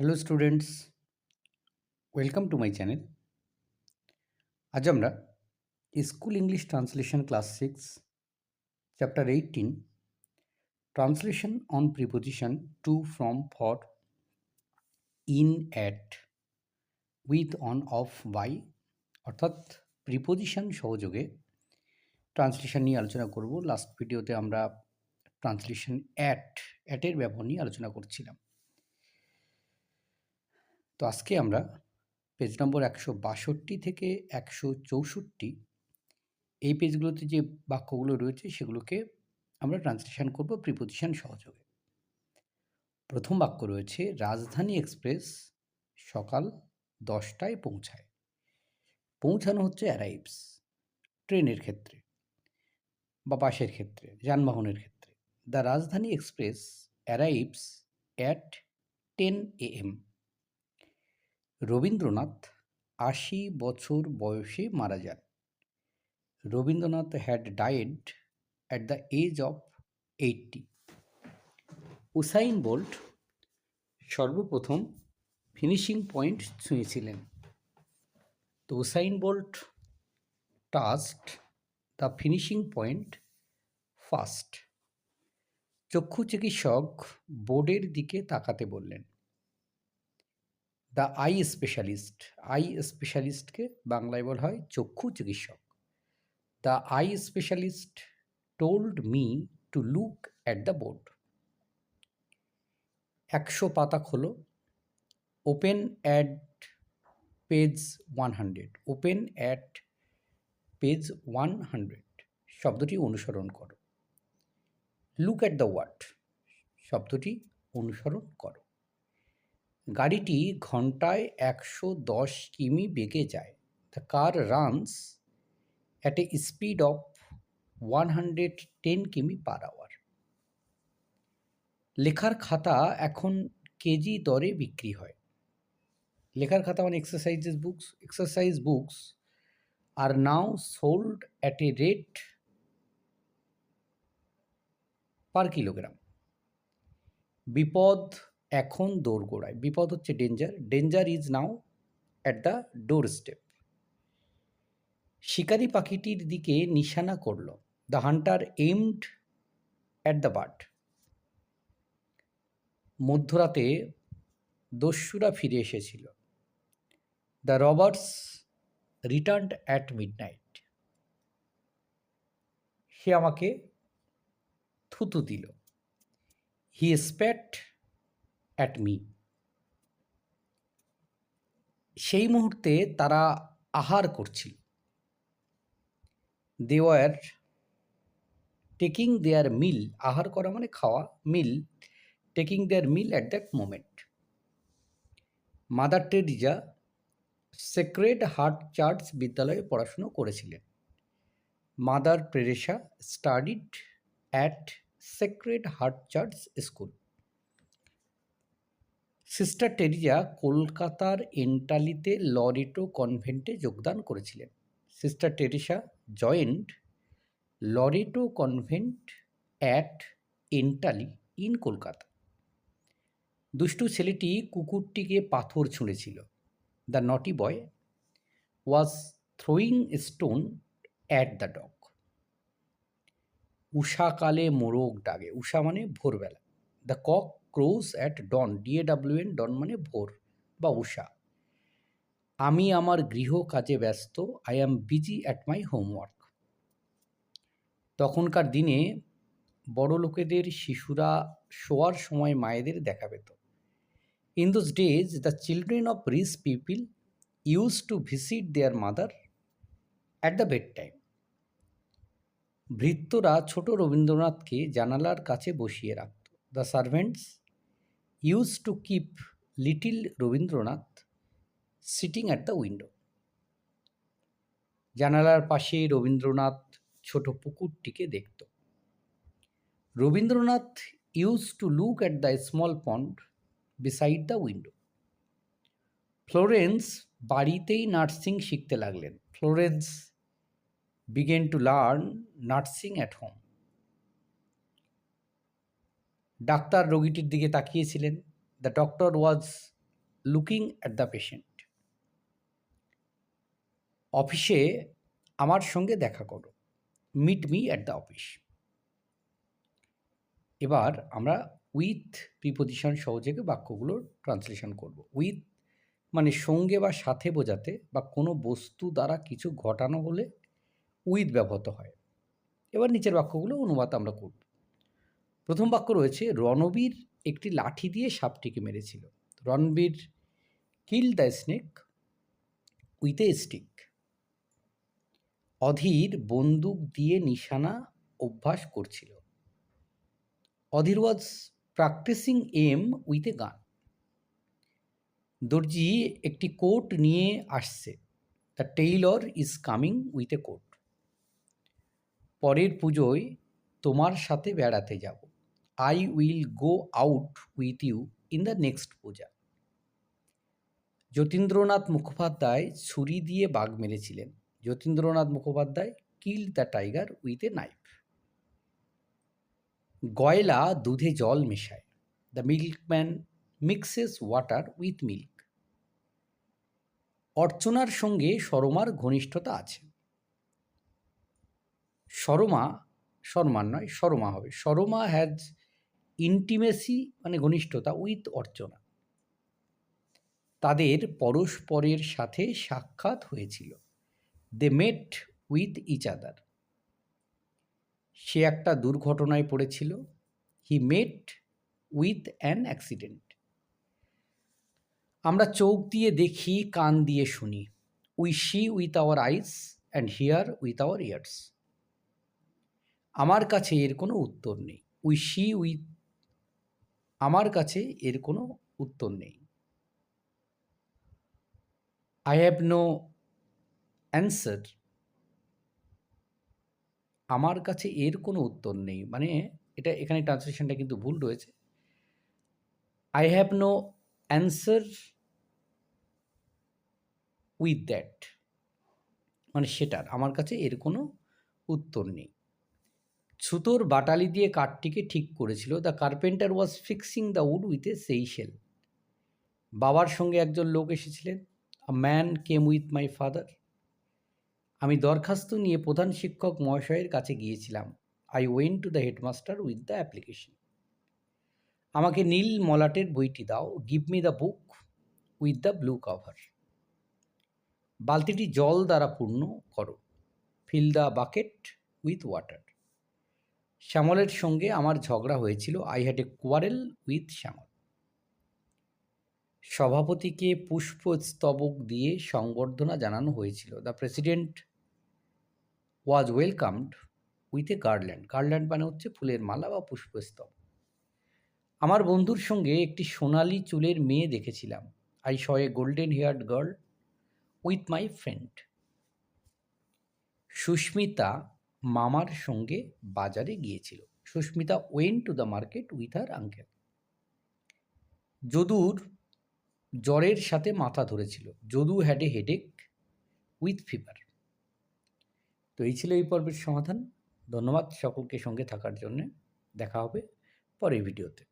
Hello students welcome to my channel আজ আমরা school English translation class six chapter eighteen translation on preposition to from for in at with on of by অর্থাৎ preposition সহযোগে translation নিয়ে আলোচনা করব। Last ভিডিওতে আমরা translation at অ্যাটের ব্যবহার নিয়ে আলোচনা করছিলাম। তো আজকে আমরা পেজ নম্বর একশো বাষট্টি থেকে একশো চৌষট্টি এই পেজগুলোতে যে বাক্যগুলো রয়েছে সেগুলোকে আমরা ট্রান্সলেশন করব প্রিপোজিশন সহযোগে। প্রথম বাক্য রয়েছে, রাজধানী এক্সপ্রেস সকাল দশটায় পৌঁছায়। পৌঁছানো হচ্ছে অ্যারাইভস ট্রেনের ক্ষেত্রে বা বাসের ক্ষেত্রে, যানবাহনের ক্ষেত্রে। The Rajdhani express arrives at ten A M Rabindranath আশি বছর বয়সে মারা যান। Rabindranath had died at the age of eighty Usain Bolt সর্বপ্রথম ফিনিশিং পয়েন্ট ছুঁয়েছিলেন। তো Usain Bolt touched the finishing point first চক্ষু চিকিৎসক বোর্ডের দিকে তাকাতে বললেন। দ্য আই স্পেশালিস্ট আই স্পেশালিস্টকে বাংলায় বলা হয় চক্ষু চিকিৎসক। The eye specialist told me to look at the board একশো পাতা খোলো open at page one hundred open at page one hundred শব্দটি অনুসরণ করো। লুক অ্যাট দ্য ওয়ার্ড শব্দটি অনুসরণ করো। গাড়িটি ঘন্টায় একশো দশ কিমি বেগে যায়। The car runs at a speed of one hundred ten কিমি পার আওয়ার লেখার খাতা এখন কেজি দরে বিক্রি হয়। লেখার খাতা মানে exercises books exercise books are now sold at a rate per kilogram বিপদ এখন দোরগোড়ায়। বিপদ হচ্ছে danger danger is now at the doorstep শিকারি পাখিটির দিকে নিশানা করল। The hunter aimed at the bird মধ্যরাতে দস্যুরা ফিরে এসেছিল। The robbers return at midnight সে আমাকে থুতু দিল। হি স্প্যাট অ্যাট মি সেই মুহূর্তে তারা আহার করছিল। দে ওয়ার টেকিং দেয়ার মিল আহার করা মানে খাওয়া meal taking their meal at that moment Mother Teresa Sacred Heart Church বিদ্যালয়ে পড়াশুনো করেছিলেন। Mother Teresa studied at Sacred Heart Church School Sister Teresa কলকাতার এন্টালিতে লরেটো কনভেন্টে যোগদান করেছিলেন। Sister Teresa joined Loreto Convent at Entally in Kolkata. দুষ্টু ছেলেটি কুকুরটিকে পাথর ছুঁড়েছিল। The naughty boy was throwing stone at the dog. উষাকালে মোরগ ডাগে, উষা মানে ভোরবেলা। The cock crows at dawn D A W N dawn মানে ভোর বা উষা আমি আমার গৃহ কাজে ব্যস্ত I am busy at my homework তখনকার দিনে বড় লোকেদের শিশুরা শোয়ার সময় মায়েদের দেখা পেত। In those days the children of rich people use to visit their mother at the bed time ভৃত্যরা ছোট রবীন্দ্রনাথকে জানালার কাছে বসিয়ে রাখত। The servants use to keep little Rabindranath sitting at the window জানালার পাশে রবীন্দ্রনাথ ছোট পুকুরটিকে দেখত। Rabindranath use to look at the small pond beside the window Florence বাড়িতেই নার্সিং শিখতে লাগলেন। Florence began to learn nursing at home doctor রোগীটির দিকে তাকিয়েছিলেন। The doctor was looking at the patient অফিসে আমার সঙ্গে দেখা করো। Meet me at the office এবার আমরা উইথ প্রিপোজিশন সহযোগে বাক্যগুলোর ট্রান্সলেশন করব। উইথ মানে সঙ্গে বা সাথে বোঝাতে বা কোনো বস্তু দ্বারা কিছু ঘটানো হলে উইথ ব্যবহৃত হয়। এবার নিচের বাক্যগুলো অনুবাদ আমরা করব। প্রথম বাক্য রয়েছে, রণবীর একটি লাঠি দিয়ে সাপটিকে মেরেছিল। Ranbir kill the snake with a stick. Adhir বন্দুক দিয়ে নিশানা অভ্যাস করছিল। Adhir was practising aim with a gun দর্জি একটি কোট নিয়ে আসছে। The tailor is coming with a coat পরের পুজোয় তোমার সাথে বেড়াতে যাব। I will go out with you in the next Puja Jatindranath Mukhopadhyay ছুরি দিয়ে বাঘ মেরেছিলেন Jatindranath Mukhopadhyay kill the tiger with a knife গয়লা দুধে জল মেশায় the milkman mixes water with milk অর্চনার সঙ্গে সরমার ঘনিষ্ঠতা আছে সরমা সরমার নয় সরমা হবে সরমা হ্যাজ ইন্টিমেসি মানে ঘনিষ্ঠতা উইথ অর্চনা। তাদের পরস্পরের সাথে সাক্ষাৎ হয়েছিল। দে মেট উইথ ইচ আদার সে একটা দুর্ঘটনায় পড়েছিল। He met with an accident আমরা চোখ দিয়ে দেখি, কান দিয়ে শুনি। We see with our eyes and hear with our ears আমার কাছে এর কোনো উত্তর নেই। উই সি উইথ আমার কাছে এর কোনো উত্তর নেই। আই হ্যাভ নো অ্যান্সার আমার কাছে এর কোনো উত্তর নেই। মানে এটা, এখানে ট্রান্সলেশনটা কিন্তু ভুল রয়েছে। I have no answer with that মানে সেটার, আমার কাছে এর কোনো উত্তর নেই। ছুতোর বাটালি দিয়ে কাঠটিকে ঠিক করেছিল। The carpenter was fixing the wood with a chisel বাবার সঙ্গে একজন লোক এসেছিলেন। A man came with my father আমি দরখাস্ত নিয়ে প্রধান শিক্ষক মহাশয়ের কাছে গিয়েছিলাম। I went to the headmaster with the application আমাকে নীল মলাটের বইটি দাও। Give me the book with the blue cover বালতিটি জল দ্বারা পূর্ণ করো। Fill the bucket with water শ্যামলের সঙ্গে আমার ঝগড়া হয়েছিল। I had a quarrel with Shyamal. সভাপতিকে পুষ্পস্তবক দিয়ে সংবর্ধনা জানানো হয়েছিল। The president was welcomed with a garland garland মানে হচ্ছে ফুলের মালা বা পুষ্পস্তব আমার বন্ধুর সঙ্গে একটি সোনালি চুলের মেয়ে দেখেছিলাম। I saw a golden haired girl with my friend Susmita মামার সঙ্গে বাজারে গিয়েছিল। Susmita went to the market with her uncle যদুর জ্বরের সাথে মাথা ধরেছিল। Jadu had a headache with fever তো এই ছিল এই পর্বের সমাধান। ধন্যবাদ সকলকে সঙ্গে থাকার জন্যে। দেখা হবে পরের ভিডিওতে।